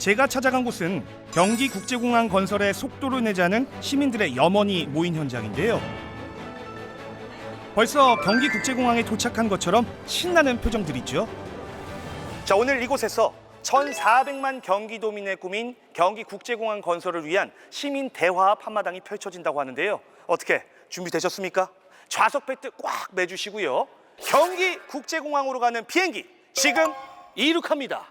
제가 찾아간 곳은 경기 국제공항 건설의 속도를 내자는 시민들의 염원이 모인 현장인데요. 벌써 경기 국제공항에 도착한 것처럼 신나는 표정들이죠. 자, 오늘 이곳에서 1,400만 경기도민의 꿈인 경기 국제공항 건설을 위한 시민 대화합 한마당이 펼쳐진다고 하는데요. 어떻게 준비되셨습니까? 좌석 벨트 꽉 매주시고요. 경기 국제공항으로 가는 비행기 지금 이륙합니다.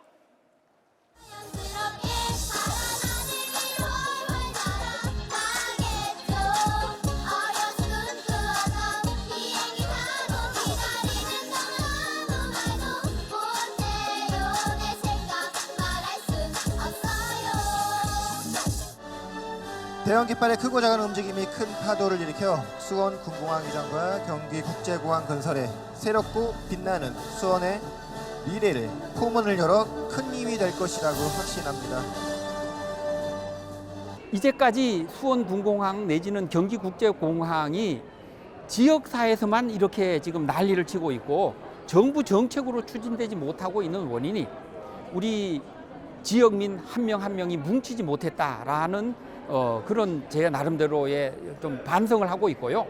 대형 깃발의 크고 작은 움직임이 큰 파도를 일으켜 수원 군공항 이전과 경기 국제공항 건설에 새롭고 빛나는 수원의 미래를 포문을 열어 큰 힘이 될 것이라고 확신합니다. 이제까지 수원 군공항 내지는 경기 국제공항이 지역사에서만 이렇게 지금 난리를 치고 있고 정부 정책으로 추진되지 못하고 있는 원인이 우리 지역민 한 명한 명이 뭉치지 못했다라는 어, 그런 제 나름대로의 좀 반성을 하고 있고요.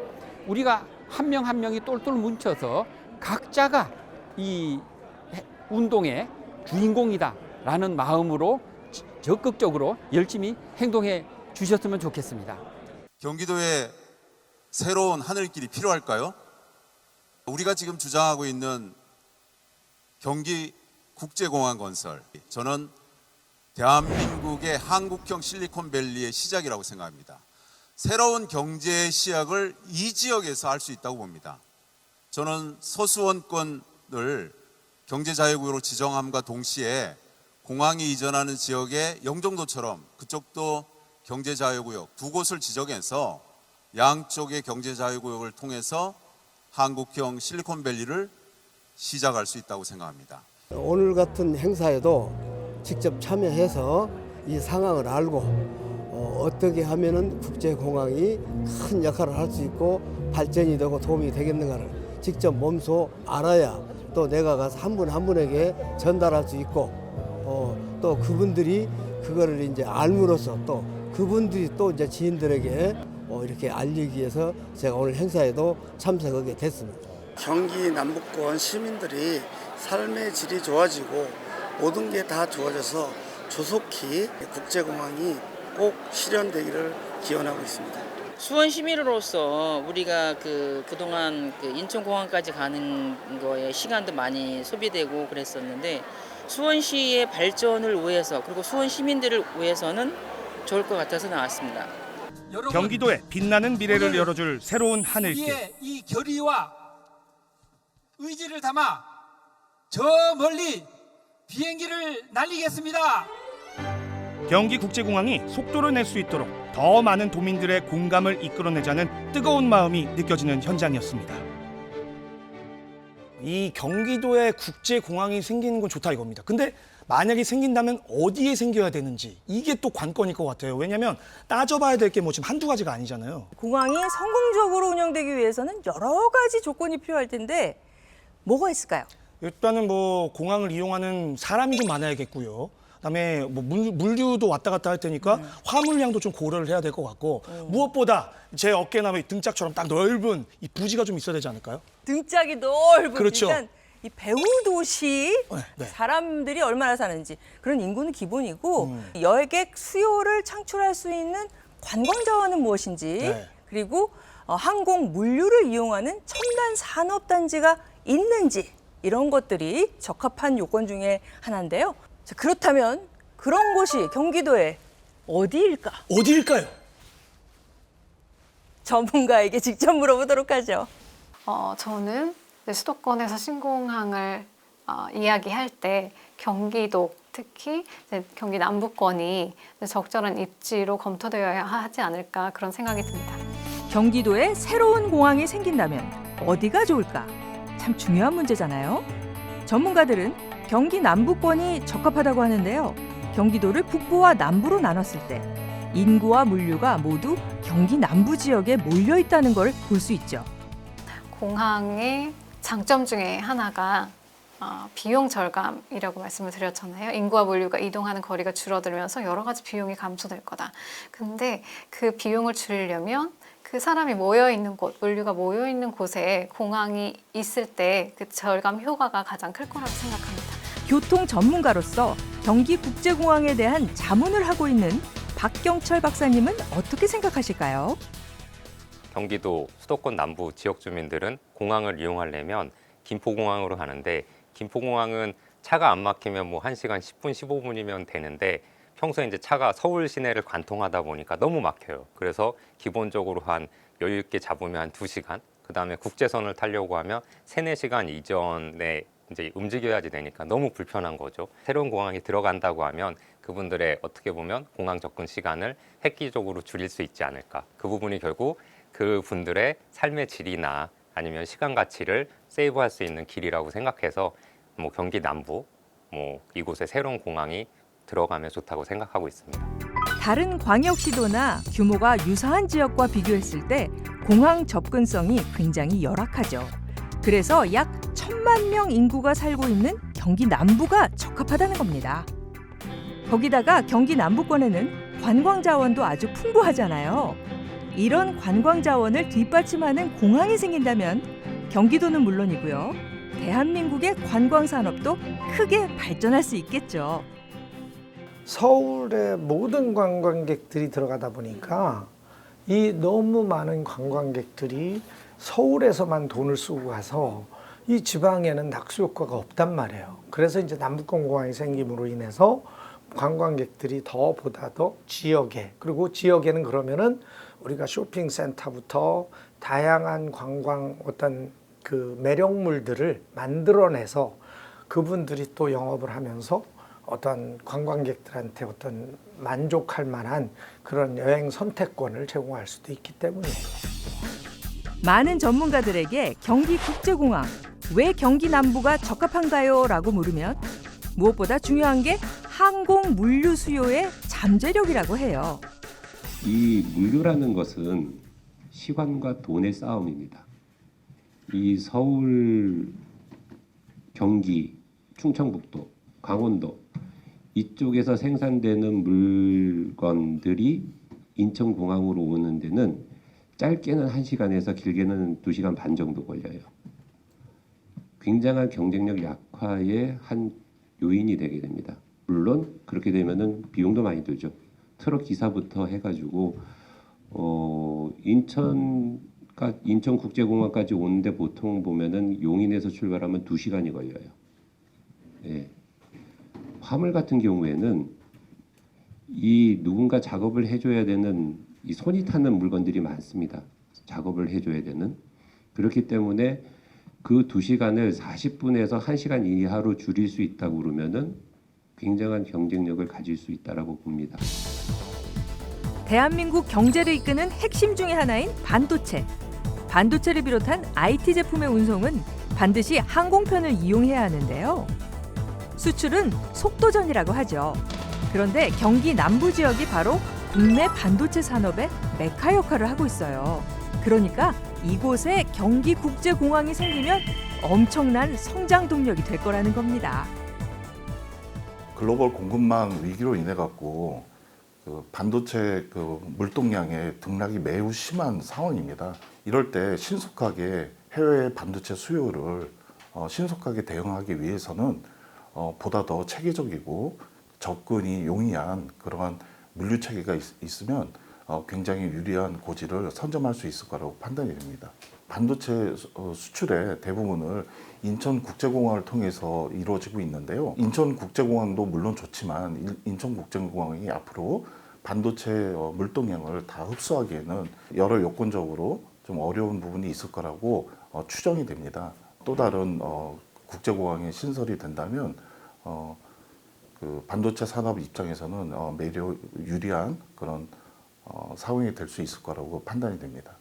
우리가 한 명 한 명이 똘똘 뭉쳐서 각자가 이 해- 운동의 주인공이다라는 마음으로 지- 적극적으로 열심히 행동해 주셨으면 좋겠습니다. 경기도에 새로운 하늘길이 필요할까요? 우리가 지금 주장하고 있는 경기 국제공항 건설, 저는 대한민국의 한국형 실리콘밸리의 시작이라고 생각합니다. 새로운 경제 시작을 이 지역에서 할 수 있다고 봅니다. 저는 서수원권을 경제자유구역으로 지정함과 동시에 공항이 이전하는 지역의 영종도처럼 그쪽도 경제자유구역 두 곳을 지정해서 양쪽의 경제자유구역을 통해서 한국형 실리콘밸리를 시작할 수 있다고 생각합니다. 오늘 같은 행사에도 직접 참여해서 이 상황을 알고 어, 떻게 하면은 국제공항이 큰 역할을 할 수 있고 발전이 되고 도움이 되겠는가를 직접 몸소 알아야 또 내가 가서 한분한 분에게 전달할 수 있고 어, 또 그분들이 그거를 이제 알므로써 또 그분들이 또 이제 지인들에게 어, 이렇게 알리기 위해서 제가 오늘 행사에도 참석하게 됐습니다. 경기 남북권 시민들이 삶의 질이 좋아지고 모든 게 다 좋아져서 조속히 국제공항이 꼭 실현되기를 기원하고 있습니다. 수원 시민으로서 우리가 그 그동안 그 인천공항까지 가는 거에 시간도 많이 소비되고 그랬었는데 수원시의 발전을 위해서 그리고 수원 시민들을 위해서는 좋을 것 같아서 나왔습니다. 경기도의 빛나는 미래를 열어줄 새로운 하늘길. 우리의 이 결의와 의지를 담아 저 멀리 비행기를 날리겠습니다. 경기 국제공항이 속도를 낼 수 있도록 더 많은 도민들의 공감을 이끌어내자는 뜨거운 마음이 느껴지는 현장이었습니다. 이 경기도에 국제 공항이 생기는 건 좋다 이겁니다. 근데 만약에 생긴다면 어디에 생겨야 되는지 이게 또 관건일 것 같아요. 왜냐하면 따져봐야 될 게 뭐 지금 한두 가지가 아니잖아요. 공항이 성공적으로 운영되기 위해서는 여러 가지 조건이 필요할 텐데 뭐가 있을까요? 일단은 뭐 공항을 이용하는 사람이 좀 많아야겠고요. 그다음에 뭐 물, 물류도 왔다 갔다 할 테니까 화물량도 좀 고려를 해야 될 것 같고 무엇보다 제 어깨나 뭐 등짝처럼 딱 넓은 이 부지가 좀 있어야 되지 않을까요? 등짝이 넓은 그렇죠. 일단 이 배후 도시 네, 네. 사람들이 얼마나 사는지 그런 인구는 기본이고 음. 여객 수요를 창출할 수 있는 관광 자원은 무엇인지 네. 그리고 어, 항공 물류를 이용하는 첨단 산업 단지가 있는지 이런 것들이 적합한 요건 중에 하나인데요. 자, 그렇다면 그런 곳이 경기도에 어디일까? 어디일까요? 전문가에게 직접 물어보도록 하죠. 어, 저는 이제 수도권에서 신공항을 어, 이야기할 때 경기도 특히 이제 경기 남부권이 이제 적절한 입지로 검토되어야 하지 않을까 그런 생각이 듭니다. 경기도에 새로운 공항이 생긴다면 어디가 좋을까? 참 중요한 문제잖아요. 전문가들은 경기 남부권이 적합하다고 하는데요. 경기도를 북부와 남부로 나눴을 때 인구와 물류가 모두 경기 남부 지역에 몰려 있다는 걸 볼 수 있죠. 공항의 장점 중에 하나가 어, 비용 절감이라고 말씀을 드렸잖아요. 인구와 물류가 이동하는 거리가 줄어들면서 여러 가지 비용이 감소될 거다. 근데 그 비용을 줄이려면 그 사람이 모여 있는 곳, 물류가 모여 있는 곳에 공항이 있을 때 그 절감 효과가 가장 클 거라고 생각합니다. 교통 전문가로서 경기 국제공항에 대한 자문을 하고 있는 박경철 박사님은 어떻게 생각하실까요? 경기도 수도권 남부 지역 주민들은 공항을 이용하려면 김포공항으로 가는데 김포공항은 차가 안 막히면 뭐 1시간 10분, 15분이면 되는데 평소에 이제 차가 서울 시내를 관통하다 보니까 너무 막혀요. 그래서 기본적으로 한 여유 있게 잡으면 한 2시간, 그다음에 국제선을 타려고 하면 3, 4시간 이전에 이제 움직여야지 되니까 너무 불편한 거죠. 새로운 공항이 들어간다고 하면 그분들의 어떻게 보면 공항 접근 시간을 획기적으로 줄일 수 있지 않을까. 그 부분이 결국 그 분들의 삶의 질이나 아니면 시간 가치를 세이브할 수 있는 길이라고 생각해서 뭐 경기 남부 뭐 이곳에 새로운 공항이 들어가면 좋다고 생각하고 있습니다. 다른 광역시도나 규모가 유사한 지역과 비교했을 때 공항 접근성이 굉장히 열악하죠. 그래서 약 천만 명 인구가 살고 있는 경기 남부가 적합하다는 겁니다. 거기다가 경기 남부권에는 관광 자원도 아주 풍부하잖아요. 이런 관광 자원을 뒷받침하는 공항이 생긴다면 경기도는 물론이고요. 대한민국의 관광 산업도 크게 발전할 수 있겠죠. 서울의 모든 관광객들이 들어가다 보니까 이 너무 많은 관광객들이 서울에서만 돈을 쓰고 가서 이 지방에는 낙수 효과가 없단 말이에요. 그래서 이제 남북권 공항이 생김으로 인해서 관광객들이 더 보다 더 지역에 그리고 지역에는 그러면은 우리가 쇼핑센터부터 다양한 관광 어떤 그 매력물들을 만들어내서 그분들이 또 영업을 하면서 어떤 관광객들한테 어떤 만족할 만한 그런 여행 선택권을 제공할 수도 있기 때문이에요. 많은 전문가들에게 경기 국제공항 왜 경기 남부가 적합한가요? 라고 물으면 무엇보다 중요한 게 항공 물류 수요의 잠재력이라고 해요. 이 물류라는 것은 시간과 돈의 싸움입니다. 이 서울, 경기, 충청북도, 강원도 이쪽에서 생산되는 물건들이 인천공항으로 오는 데는 짧게는 1시간에서 길게는 2시간 반 정도 걸려요. 굉장한 경쟁력 약화의 한 요인이 되게 됩니다. 물론 그렇게 되면은 비용도 많이 들죠. 트럭 기사부터 해가지고 어 인천 인천 국제공항까지 오는데 보통 보면은 용인에서 출발하면 2 시간이 걸려요. 예. 화물 같은 경우에는 이 누군가 작업을 해줘야 되는 이 손이 타는 물건들이 많습니다. 작업을 해줘야 되는 그렇기 때문에 그 2시간을 40분에서 1시간 이하로 줄일 수 있다고 그러면은 굉장한 경쟁력을 가질 수 있다라고 봅니다. 대한민국 경제를 이끄는 핵심 중의 하나인 반도체. 반도체를 비롯한 IT 제품의 운송은 반드시 항공편을 이용해야 하는데요. 수출은 속도전이라고 하죠. 그런데 경기 남부 지역이 바로 국내 반도체 산업의 메카 역할을 하고 있어요. 그러니까 이곳에 경기 국제 공항이 생기면 엄청난 성장 동력이 될 거라는 겁니다. 글로벌 공급망 위기로 인해 갖고 그 반도체 그 물동량의 등락이 매우 심한 상황입니다. 이럴 때 신속하게 해외 반도체 수요를 어, 신속하게 대응하기 위해서는 어, 보다 더 체계적이고 접근이 용이한 그러한 물류 체계가 있, 으면 어, 굉장히 유리한 고지를 선점할 수 있을 거라고 판단이 됩니다. 반도체 어, 수출의 대부분을 인천국제공항을 통해서 이루어지고 있는데요. 인천국제공항도 물론 좋지만 일- 인천국제공항이 앞으로 반도체 어, 물동량을 다 흡수하기에는 여러 요건적으로 좀 어려운 부분이 있을 거라고 어, 추정이 됩니다. 또 다른 어, 국제공항의 신설이 된다면 어, 그 반도체 산업 입장에서는 어, 매우 유리한 그런 어, 상황이 될 수 있을 거라고 판단이 됩니다.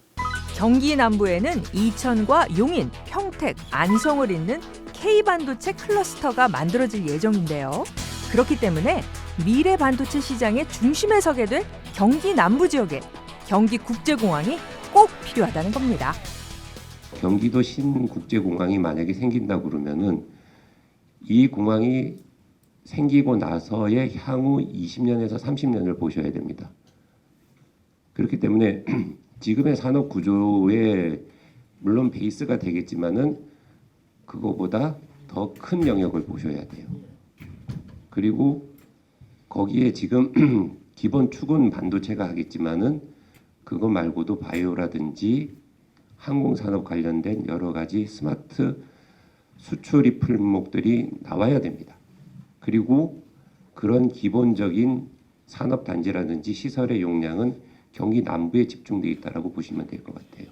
경기 남부에는 이천과 용인, 평택, 안성을 잇는 K 반도체 클러스터가 만들어질 예정인데요. 그렇기 때문에 미래 반도체 시장의 중심에 서게 될 경기 남부 지역에 경기 국제공항이 꼭 필요하다는 겁니다. 경기도 신국제공항이 만약에 생긴다 그러면은 이 공항이 생기고 나서의 향후 20년에서 30년을 보셔야 됩니다. 그렇기 때문에 지금의 산업 구조에 물론 베이스가 되겠지만은 그거보다 더 큰 영역을 보셔야 돼요. 그리고 거기에 지금 기본 축은 반도체가 하겠지만은 그거 말고도 바이오라든지 항공산업 관련된 여러 가지 스마트 수출입 품목들이 나와야 됩니다. 그리고 그런 기본적인 산업 단지라든지 시설의 용량은 경기 남부에 집중돼 있다라고 보시면 될 것 같아요.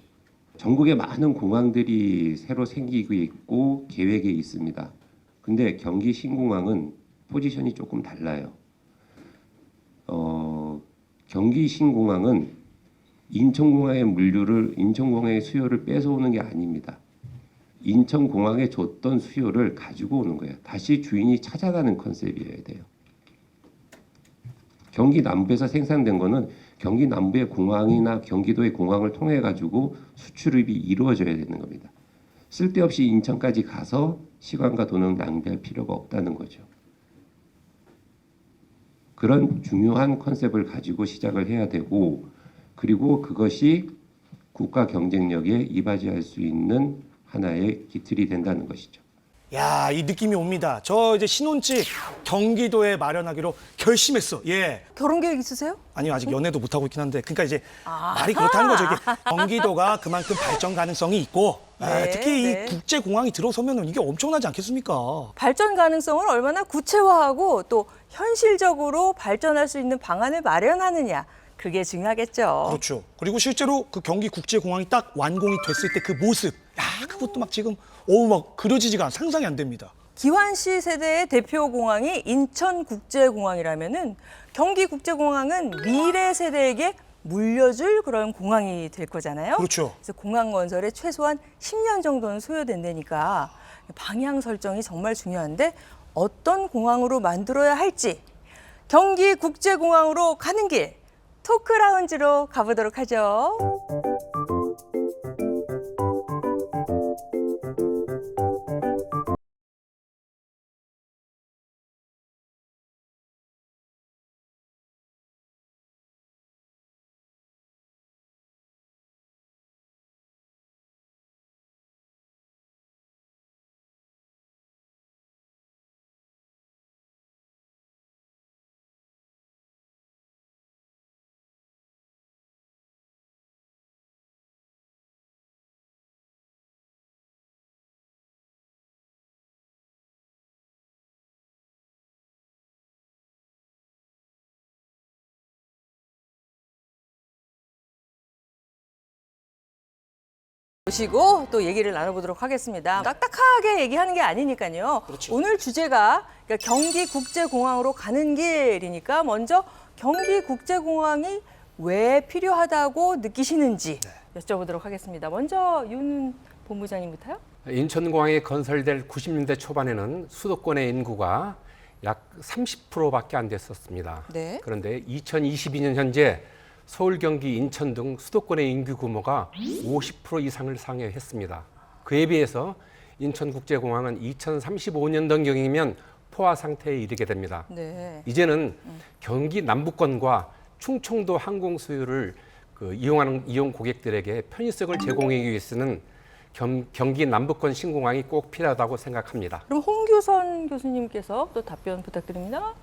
전국에 많은 공항들이 새로 생기고 있고 계획에 있습니다. 근데 경기 신공항은 포지션이 조금 달라요. 어, 경기 신공항은 인천공항의 물류를 인천공항의 수요를 뺏어오는 게 아닙니다. 인천공항에 줬던 수요를 가지고 오는 거예요. 다시 주인이 찾아가는 컨셉이어야 돼요. 경기 남부에서 생산된 거는 경기 남부의 공항이나 경기도의 공항을 통해 가지고 수출입이 이루어져야 되는 겁니다. 쓸데없이 인천까지 가서 시간과 돈을 낭비할 필요가 없다는 거죠. 그런 중요한 컨셉을 가지고 시작을 해야 되고 그리고 그것이 국가 경쟁력에 이바지할 수 있는 하나의 기틀이 된다는 것이죠. 야, 이 느낌이 옵니다. 저 이제 신혼집 경기도에 마련하기로 결심했어. 예. 결혼 계획 있으세요? 아니요, 아직 연애도 못 하고 있긴 한데, 그러니까 이제 말이 그렇다는 거죠. 이게 경기도가 그만큼 발전 가능성이 있고, 아, 네, 특히 네. 이 국제 공항이 들어서면 이게 엄청나지 않겠습니까? 발전 가능성을 얼마나 구체화하고 또 현실적으로 발전할 수 있는 방안을 마련하느냐. 그게 중요하겠죠. 그렇죠. 그리고 실제로 그 경기 국제 공항이 딱 완공이 됐을 때 그 모습, 야, 그것도 막 지금 어우 막 그려지지가 않, 상상이 안 됩니다. 기환 씨 세대의 대표 공항이 인천국제공항이라면은 경기국제공항은 미래 세대에게 물려줄 그런 공항이 될 거잖아요. 그렇죠. 그래서 공항 건설에 최소한 10년 정도는 소요된다니까 방향 설정이 정말 중요한데 어떤 공항으로 만들어야 할지 경기국제공항으로 가는 길 토크 라운지로 가보도록 하죠. 모시고 또 얘기를 나눠보도록 하겠습니다. 딱딱하게 얘기하는 게 아니니까요. 오늘 주제가 그러니까 경기국제공항으로 가는 길이니까 먼저 경기국제공항이 왜 필요하다고 느끼시는지 여쭤보도록 하겠습니다. 먼저 윤 본부장님부터요. 인천공항이 건설될 90년대 초반에는 수도권의 인구가 약 30%밖에 안 됐었습니다. 네. 그런데 2022년 현재 서울, 경기, 인천 등 수도권의 인구 규모가 50% 이상을 상회했습니다. 그에 비해서 인천국제공항은 2035년 경이면 포화 상태에 이르게 됩니다. 네. 이제는 경기 남부권과 충청도 항공 수요를 그 이용하는 이용 고객들에게 편의성을 제공하기 위해서는 겸- 경기 남부권 신공항이 꼭 필요하다고 생각합니다. 그럼 홍규선 교수님께서 또 답변 부탁드립니다.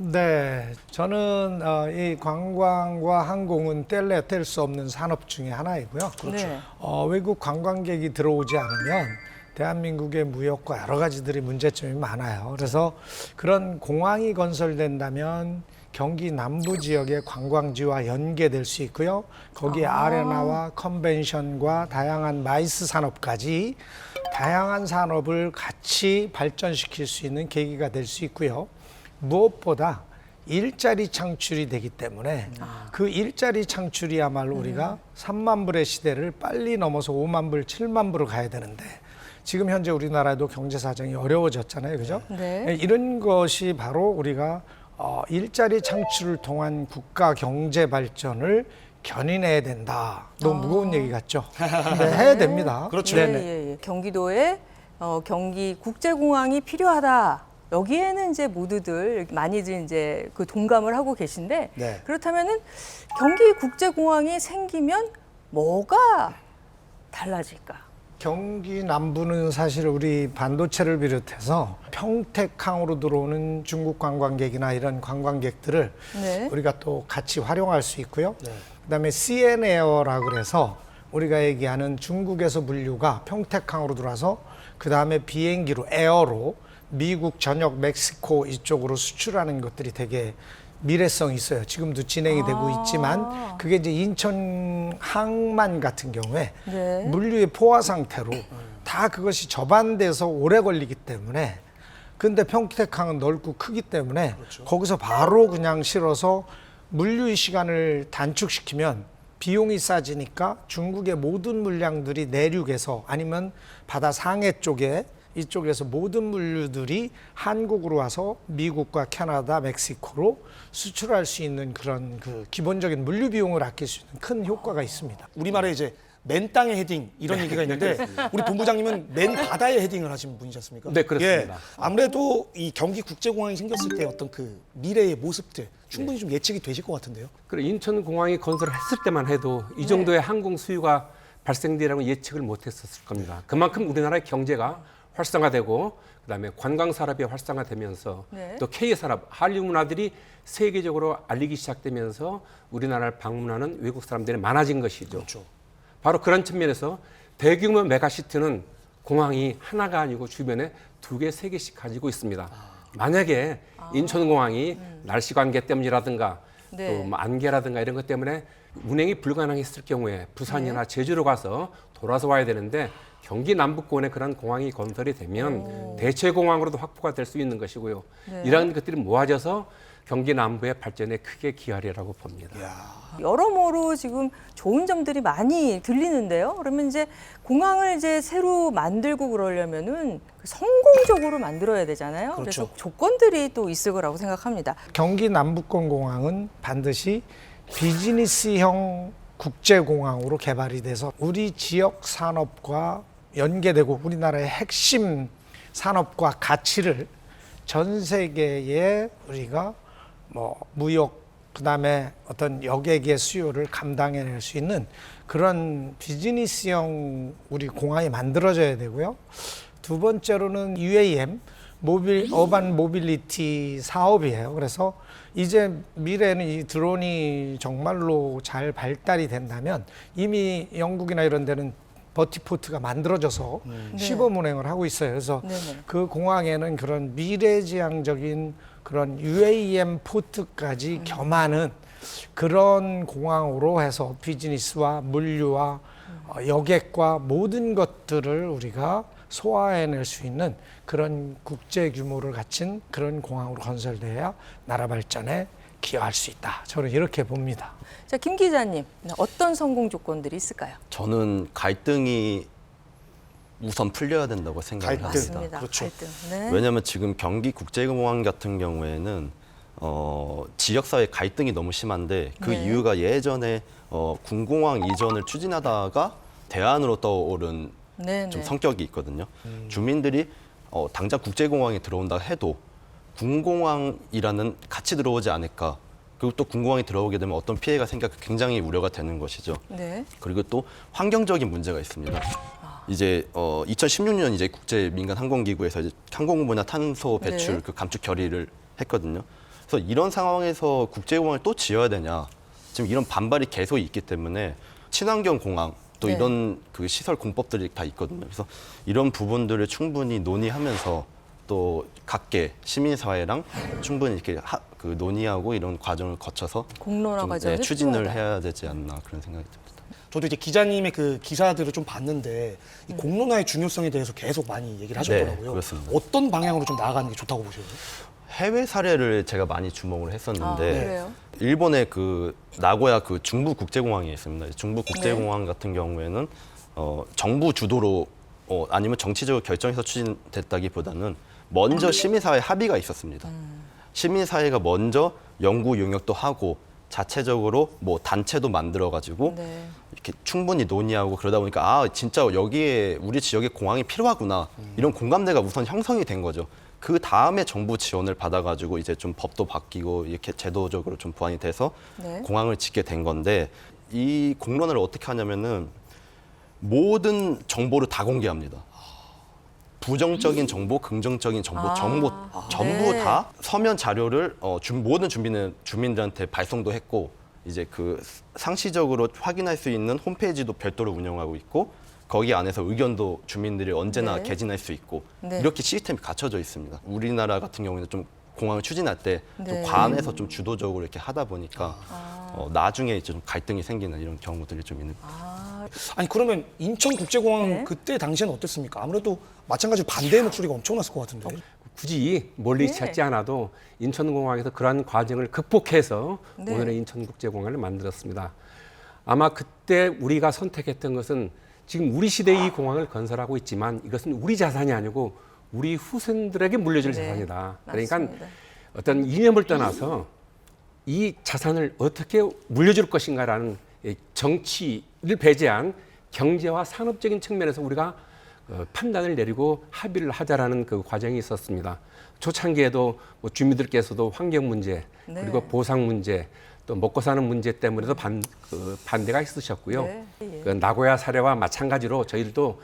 네, 저는 어, 이 관광과 항공은 뗄래 뗄 수 없는 산업 중에 하나이고요. 그렇죠. 네. 어, 외국 관광객이 들어오지 않으면 대한민국의 무역과 여러 가지들이 문제점이 많아요. 그래서 그런 공항이 건설된다면 경기 남부 지역의 관광지와 연계될 수 있고요. 거기에 아. 아레나와 컨벤션과 다양한 마이스 산업까지 다양한 산업을 같이 발전시킬 수 있는 계기가 될 수 있고요. 무엇보다 일자리 창출이 되기 때문에 그 일자리 창출이야말로 우리가 3만 불의 시대를 빨리 넘어서 5만 불, 7만 불로 가야 되는데 지금 현재 우리나라도 경제 사정이 어려워졌잖아요. 그죠? 네. 이런 것이 바로 우리가 어, 일자리 창출을 통한 국가 경제 발전을 견인해야 된다. 너무 무거운 얘기 같죠? 근데 해야 됩니다. 예, 예, 예. 경기도에 어, 경기 국제공항이 필요하다. 여기에는 이제 모두들 많이들 이제 그 동감을 하고 계신데 네. 그렇다면은 경기 국제공항이 생기면 뭐가 달라질까? 경기 남부는 사실 우리 반도체를 비롯해서 평택항으로 들어오는 중국 관광객이나 이런 관광객들을 네. 우리가 또 같이 활용할 수 있고요. 그다음에 CN에어라 그래서 우리가 얘기하는 중국에서 물류가 평택항으로 들어와서 그다음에 비행기로 에어로 미국 전역 멕시코 이쪽으로 수출하는 것들이 되게 미래성이 있어요. 지금도 진행이 되고 있지만 그게 이제 인천 항만 같은 경우에 네. 물류의 포화 상태로 다 그것이 접안돼서 오래 걸리기 때문에 근데 평택항은 넓고 크기 때문에 거기서 바로 그냥 실어서 물류의 시간을 단축시키면 비용이 싸지니까 중국의 모든 물량들이 내륙에서 아니면 바다 상해 쪽에 이쪽에서 모든 물류들이 한국으로 와서 미국과 캐나다, 멕시코로 수출할 수 있는 그런 그 기본적인 물류 비용을 아낄 수 있는 큰 효과가 있습니다. 우리말에 이제 맨 땅에 헤딩 이런 얘기가 있는데 우리 본부장님은 맨 바다에 헤딩을 하신 분이지 않습니까? 네, 그렇습니다. 예, 아무래도 이 경기 국제공항이 생겼을 때 어떤 그 미래의 모습들 충분히 좀 예측이 되실 것 같은데요. 그래 인천 공항이 건설을 했을 때만 해도 이 정도의 항공 수요가 발생되라고 예측을 못했었을 겁니다. 그만큼 우리나라의 경제가 활성화되고 그다음에 관광 산업이 활성화되면서 네. 또 K 산업 한류 문화들이 세계적으로 알리기 시작되면서 우리나라를 방문하는 외국 사람들이 많아진 것이죠. 바로 그런 측면에서 대규모 메가시티는 공항이 하나가 아니고 주변에 두 개, 세 개씩 가지고 있습니다. 만약에 인천공항이 날씨 관계 때문이라든가 네. 또 뭐 안개라든가 이런 것 때문에 운행이 불가능했을 경우에 부산이나 제주로 가서 돌아서 와야 되는데 경기 남부권에 그런 공항이 건설이 되면 대체 공항으로도 확보가 될 수 있는 것이고요. 네. 이런 것들이 모아져서 경기 남부의 발전에 크게 기여하리라고 봅니다. 여러모로 지금 좋은 점들이 많이 들리는데요. 그러면 이제 공항을 이제 새로 만들고 그러려면은 성공적으로 만들어야 되잖아요. 그래서 그렇죠. 조건들이 또 있을 거라고 생각합니다. 경기 남부권 공항은 반드시 비즈니스형 국제공항으로 개발이 돼서 우리 지역 산업과 연계되고 우리나라의 핵심 산업과 가치를 전 세계에 우리가 뭐 무역 그다음에 어떤 여객의 수요를 감당해낼 수 있는 그런 비즈니스형 우리 공항이 만들어져야 되고요. 두 번째로는 UAM 모빌 어반 모빌리티 사업이에요. 그래서 이제 미래는 이 드론이 정말로 잘 발달이 된다면 이미 영국이나 이런 데는 버티포트가 만들어져서 네. 시범 운행을 하고 있어요. 그래서 네네. 그 공항에는 그런 미래지향적인 그런 UAM 포트까지 겸하는 그런 공항으로 해서 비즈니스와 물류와 어, 여객과 모든 것들을 우리가 소화해낼 수 있는 그런 국제 규모를 갖춘 그런 공항으로 건설돼야 나라 발전에 기여할 수 있다. 저는 이렇게 봅니다. 자, 김 기자님, 어떤 성공 조건들이 있을까요? 저는 갈등이 우선 풀려야 된다고 생각을 갈등. 합니다. 맞습니다. 그렇죠. 갈등. 네. 왜냐하면 지금 경기 국제공항 같은 경우에는 어, 지역사회 갈등이 너무 심한데 그 네. 이유가 예전에 어, 군공항 이전을 추진하다가 대안으로 떠오른 네, 좀 네. 성격이 있거든요. 주민들이 어, 당장 국제공항에 들어온다 해도 군공항이라는 같이 들어오지 않을까. 그리고 또 군공항에 들어오게 되면 어떤 피해가 생길까 굉장히 우려가 되는 것이죠. 네. 그리고 또 환경적인 문제가 있습니다. 이제 어 2016년 이제 국제 민간 항공기구에서 이제 항공 분야 탄소 배출 네. 그 감축 결의를 했거든요. 그래서 이런 상황에서 국제공항을 또 지어야 되냐? 지금 이런 반발이 계속 있기 때문에 친환경 공항 또 네. 이런 그 시설 공법들이 다 있거든요. 그래서 이런 부분들을 충분히 논의하면서 또 각계 시민사회랑 충분히 이렇게 하, 그 논의하고 이런 과정을 거쳐서 공론화 좀, 과정이 네, 추진을 필요하다. 해야 되지 않나 그런 생각이 듭니다. 저도 이제 기자님의 그 기사들을 좀 봤는데 이 공론화의 중요성에 대해서 계속 많이 얘기를 하셨더라고요. 네, 그렇습니다. 어떤 방향으로 좀 나아가는 게 좋다고 보셔요? 해외 사례를 제가 많이 주목을 했었는데 아, 그래요? 일본의 그 나고야 그 중부 국제공항이 있습니다. 중부 네. 국제공항 같은 경우에는 어, 정부 주도로 어, 아니면 정치적으로 결정해서 추진됐다기보다는 먼저 시민사회 합의가 있었습니다. 음. 시민사회가 먼저 연구 용역도 하고 자체적으로 뭐 단체도 만들어 가지고 네. 이렇게 충분히 논의하고 그러다 보니까 아 진짜 여기에 우리 지역에 공항이 필요하구나 이런 공감대가 우선 형성이 된 거죠. 그 다음에 정부 지원을 받아가지고 이제 좀 법도 바뀌고 이렇게 제도적으로 좀 보완이 돼서 네. 공항을 짓게 된 건데 이 공론을 어떻게 하냐면은 모든 정보를 다 공개합니다. 부정적인 정보, 긍정적인 정보, 아, 정보 전부 네. 다 서면 자료를 어, 준- 모든 주민은 주민들한테 발송도 했고 이제 그 상시적으로 확인할 수 있는 홈페이지도 별도로 운영하고 있고 거기 안에서 의견도 주민들이 언제나 네. 개진할 수 있고 네. 이렇게 시스템이 갖춰져 있습니다. 우리나라 같은 경우에는 좀 공항을 추진할 때좀 네. 관에서 좀 주도적으로 이렇게 하다 보니까 아. 어, 나중에 이제 좀 갈등이 생기는 이런 경우들이 좀 있는. 아니 그러면 인천국제공항 네. 그때 당시에는 어땠습니까? 아무래도 마찬가지로 반대의 목소리가 엄청났을 것 같은데. 굳이 멀리 네. 찾지 않아도 인천공항에서 그러한 과정을 극복해서 네. 오늘의 인천국제공항을 만들었습니다. 아마 그때 우리가 선택했던 것은 지금 우리 시대의 이 공항을 건설하고 있지만 이것은 우리 자산이 아니고 우리 후손들에게 물려줄 네, 자산이다. 그러니까 맞습니다. 어떤 이념을 떠나서 이 자산을 어떻게 물려줄 것인가라는 이 정치를 배제한 경제와 산업적인 측면에서 우리가 어, 판단을 내리고 합의를 하자라는 그 과정이 있었습니다. 초창기에도 뭐 주민들께서도 환경 문제 네. 그리고 보상 문제 또 먹고 사는 문제 때문에도 반, 그 반대가 있으셨고요. 네, 예. 그 나고야 사례와 마찬가지로 저희들도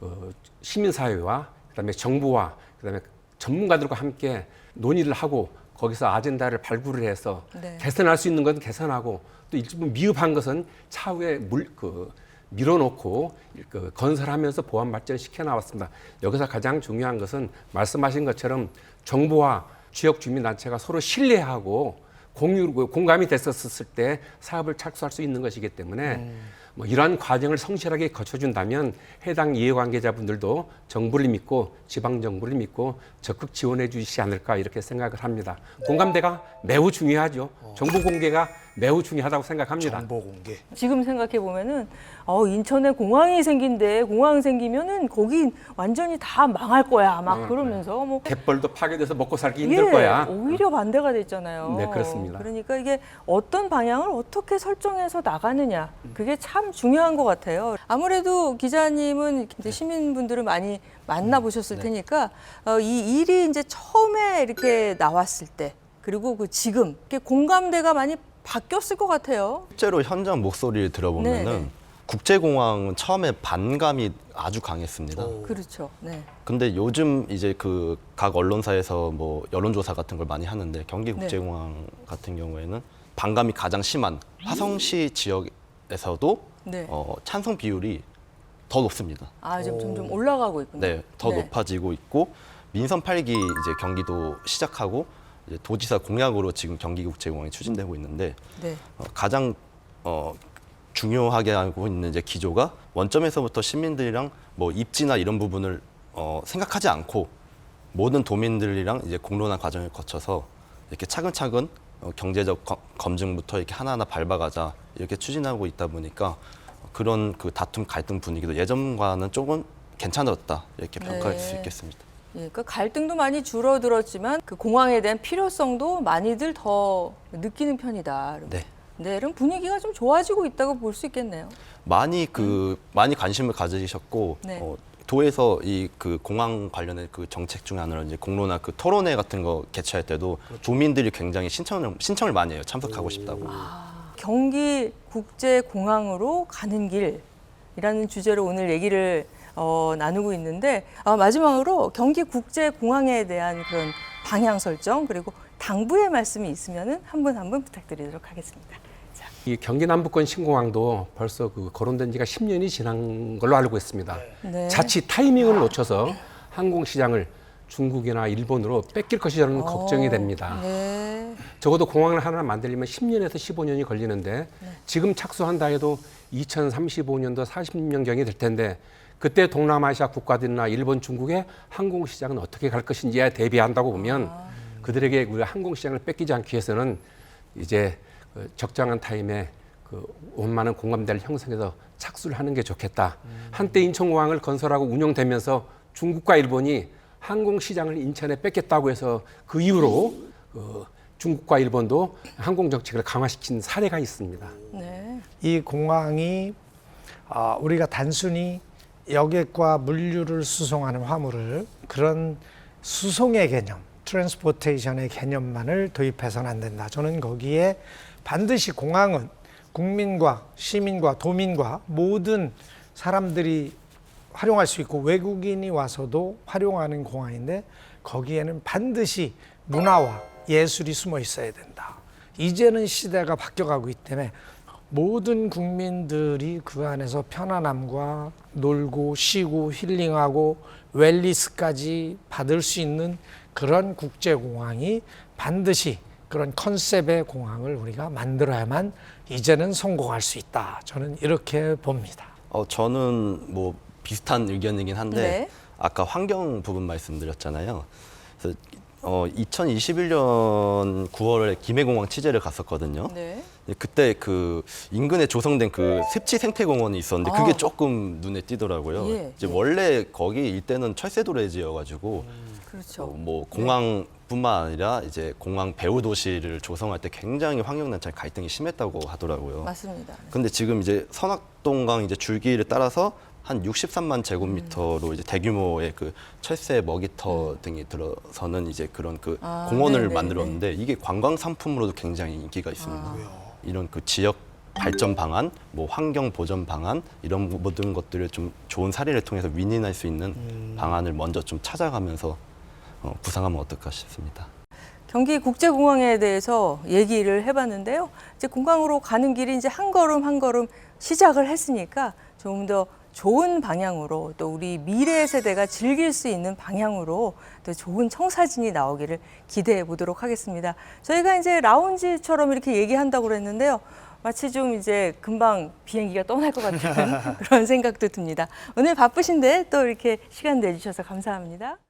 어, 시민사회와 그다음에 정부와 그다음에 전문가들과 함께 논의를 하고 거기서 아젠다를 발굴을 해서 네. 개선할 수 있는 건 개선하고 또 일부 미흡한 것은 차후에 물, 그, 밀어놓고 그 건설하면서 보완 발전을 시켜 나왔습니다. 여기서 가장 중요한 것은 말씀하신 것처럼 정부와 지역 주민 단체가 서로 신뢰하고 공유, 공감이 됐었을 때 사업을 착수할 수 있는 것이기 때문에 뭐 이러한 과정을 성실하게 거쳐준다면 해당 이해관계자분들도 정부를 믿고 지방 정부를 믿고 적극 지원해 주시지 않을까 이렇게 생각을 합니다. 공감대가 매우 중요하죠. 정보 공개가 매우 중요하다고 생각합니다. 정보 공개. 지금 생각해 보면은 어 인천에 공항이 생긴데 공항 생기면은 거기 완전히 다 망할 거야 막 어, 그러면서 뭐 갯벌도 파괴돼서 먹고 살기 힘들 예, 거야. 오히려 반대가 됐잖아요. 네, 그렇습니다. 그러니까 이게 어떤 방향을 어떻게 설정해서 나가느냐 그게 참 중요한 것 같아요. 아무래도 기자님은 이제 시민분들을 많이 만나보셨을 테니까 어, 이 일이 이제 처음에 이렇게 나왔을 때 그리고 그 지금 이렇게 공감대가 많이 바뀌었을 것 같아요. 실제로 현장 목소리를 들어보면은 네, 네. 국제공항은 처음에 반감이 아주 강했습니다. 그렇죠. 네. 근데 요즘 이제 그 각 언론사에서 뭐 여론조사 같은 걸 많이 하는데 경기국제공항 같은 경우에는 반감이 가장 심한 화성시 지역에서도 네. 어, 찬성 비율이 더 높습니다. 아, 좀 점점 올라가고 있군요. 네, 더 높아지고 있고 민선 8기 이제 경기도 시작하고 도지사 공약으로 지금 경기국 제공항이 추진되고 있는데 네. 어, 가장 어, 중요하게 하고 있는 이제 기조가 원점에서부터 시민들이랑 뭐 입지나 이런 부분을 어, 생각하지 않고 모든 도민들이랑 이제 공론화 과정을 거쳐서 이렇게 차근차근 어, 경제적 거- 검증부터 이렇게 하나하나 밟아가자 이렇게 추진하고 있다 보니까 그런 그 다툼 갈등 분위기도 예전과는 조금 괜찮았다 이렇게 평가할 수 네. 있겠습니다. 예, 그 갈등도 많이 줄어들었지만 그 공항에 대한 필요성도 많이들 더 느끼는 편이다. 네. 네, 이런 분위기가 좀 좋아지고 있다고 볼 수 있겠네요. 많이 그 많이 관심을 가지셨고 네. 어, 도에서 이 그 공항 관련된 그 정책 중 하나로 이제 공론화 그 토론회 같은 거 개최할 때도 도민들이 굉장히 신청을 신청을 많이 해요 참석하고 싶다고. 경기 국제 공항으로 가는 길이라는 주제로 오늘 얘기를 어, 나누고 있는데 아, 마지막으로 경기 국제 공항에 대한 그런 방향 설정 그리고 당부의 말씀이 있으면 한분 한 분 부탁드리도록 하겠습니다. 이 경기 남부권 신공항도 벌써 그 거론된 지가 10년이 지난 걸로 알고 있습니다. 네. 자칫 타이밍을 놓쳐서 항공 시장을 중국이나 일본으로 뺏길 것이라는 걱정이 됩니다. 네. 적어도 공항을 하나 만들려면 10년에서 15년이 걸리는데 지금 착수한다 해도 2035년도 40년경이 될 텐데 그때 동남아시아 국가들이나 일본, 중국의 항공 시장은 어떻게 갈 것인지에 대비한다고 보면 그들에게 우리 항공 시장을 뺏기지 않기 위해서는 이제 그 적정한 타임에 그 원만한 공감대를 형성해서 착수를 하는 게 좋겠다. 한때 인천공항을 건설하고 운영되면서 중국과 일본이 항공 시장을 인천에 뺏겼다고 해서 그 이후로 그 중국과 일본도 항공 정책을 강화시킨 사례가 있습니다. 네. 이 공항이 어, 우리가 단순히 여객과 물류를 수송하는 화물을 그런 수송의 개념, 트랜스포테이션의 개념만을 도입해서는 안 된다. 저는 거기에 반드시 공항은 국민과 시민과 도민과 모든 사람들이 활용할 수 있고 외국인이 와서도 활용하는 공항인데 거기에는 반드시 문화와 예술이 숨어 있어야 된다. 이제는 시대가 바뀌어가고 있기 때문에 모든 국민들이 그 안에서 편안함과 놀고 쉬고 힐링하고 웰리스까지 받을 수 있는 그런 국제공항이 반드시 그런 컨셉의 공항을 우리가 만들어야만 이제는 성공할 수 있다. 저는 이렇게 봅니다. 어, 저는 뭐 비슷한 의견이긴 한데 네. 아까 환경 부분 말씀드렸잖아요. 그래서 어, 2021년 9월에 김해공항 취재를 갔었거든요. 네. 네, 그때 그 인근에 조성된 그 습지 생태공원이 있었는데 그게 아. 조금 눈에 띄더라고요. 예, 이제 원래 거기 일대는 철새 도래지여가지고 그렇죠. 어, 뭐 공항뿐만 아니라 이제 공항 배후 도시를 조성할 때 굉장히 환경 단체 갈등이 심했다고 하더라고요. 맞습니다. 근데 지금 이제 선악동강 이제 줄기를 따라서 한 63만 제곱미터로 이제 대규모의 그 철새 먹이터 등이 들어서는 이제 그런 그 아, 공원을 네네네. 만들었는데 이게 관광 상품으로도 굉장히 인기가 있습니다. 이런 그 지역 발전 방안, 뭐 환경 보전 방안 이런 모든 것들을 좀 좋은 사례를 통해서 윈윈할 수 있는 방안을 먼저 좀 찾아가면서 어, 구상하면 어떨까 싶습니다. 경기 국제공항에 대해서 얘기를 해봤는데요. 이제 공항으로 가는 길이 이제 한 걸음 한 걸음 시작을 했으니까 조금 더 좋은 방향으로 또 우리 미래 세대가 즐길 수 있는 방향으로 또 좋은 청사진이 나오기를 기대해 보도록 하겠습니다. 저희가 이제 라운지처럼 이렇게 얘기한다고 그랬는데요. 마치 좀 이제 금방 비행기가 떠날 것 같은 그런 생각도 듭니다. 오늘 바쁘신데 또 이렇게 시간 내주셔서 감사합니다.